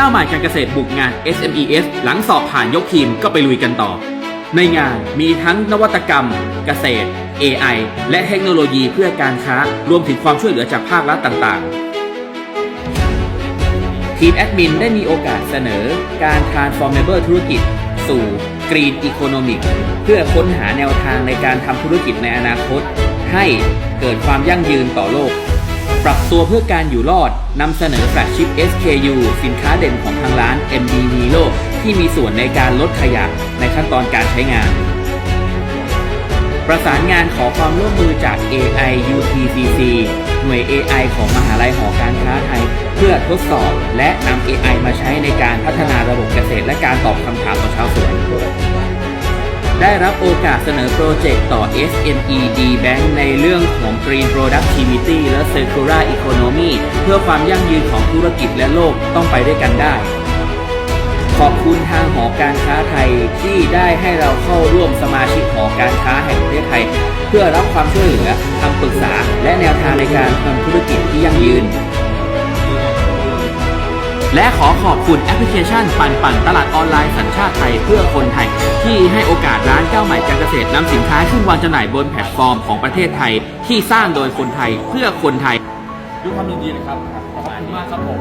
ก้าวใหม่การเกษตรบุกงาน SMES หลังสอบผ่านยกทีมก็ไปลุยกันต่อ ในงานมีทั้งนวัตกรรม เกษตร AI และเทคโนโลยีเพื่อการค้ารวมถึงความช่วยเหลือจากภาครัฐต่างๆ ทีมแอดมินได้มีโอกาสเสนอการ transformable ธุรกิจ สู่ Green Economic เพื่อค้นหาแนวทางในการทำธุรกิจในอนาคต ให้เกิดความยั่งยืนต่อโลก ปรับตัวเพื่อการอยู่รอดนำเสนอแฟลชชิพ SKU สินค้าเด่นของทางร้าน MD Milo ที่มีส่วนในการลดขยะในขั้นตอนการใช้งาน ประสานงานขอความร่วมมือจาก AI UTCC หน่วย AI ของมหาลัยหอการค้าไทย เพื่อทดสอบและนำ AI มาใช้ในการพัฒนาระบบเกษตรและการตอบคำถามของชาวสวนได้รับโอกาสเสนอโปรเจกต์ต่อ SME D Bank ของ Green Productivity และ Circular Economy เพื่อความยั่งยืนของธุรกิจและโลกต้องไปด้วยกันได้ ขอบคุณทางหอการค้าไทยที่ได้ให้เราเข้าร่วมสมาชิกหอการค้าแห่งประเทศไทย เพื่อรับความช่วยเหลือคำปรึกษา และแนวทางในการทำธุรกิจที่ยั่งยืน และขอขอบคุณแอปพลิเคชันปันปันตลาดออนไลน์สัญชาติไทยเพื่อคนไทย ที่ให้โอกาสร้านเจ้าใหม่การเกษตรนำสินค้าขึ้นวางจำหน่ายบนแพลตฟอร์มของประเทศไทย ที่สร้างโดยคนไทยเพื่อคนไทยด้วยความยินดีนะครับขอบคุณมากครับผม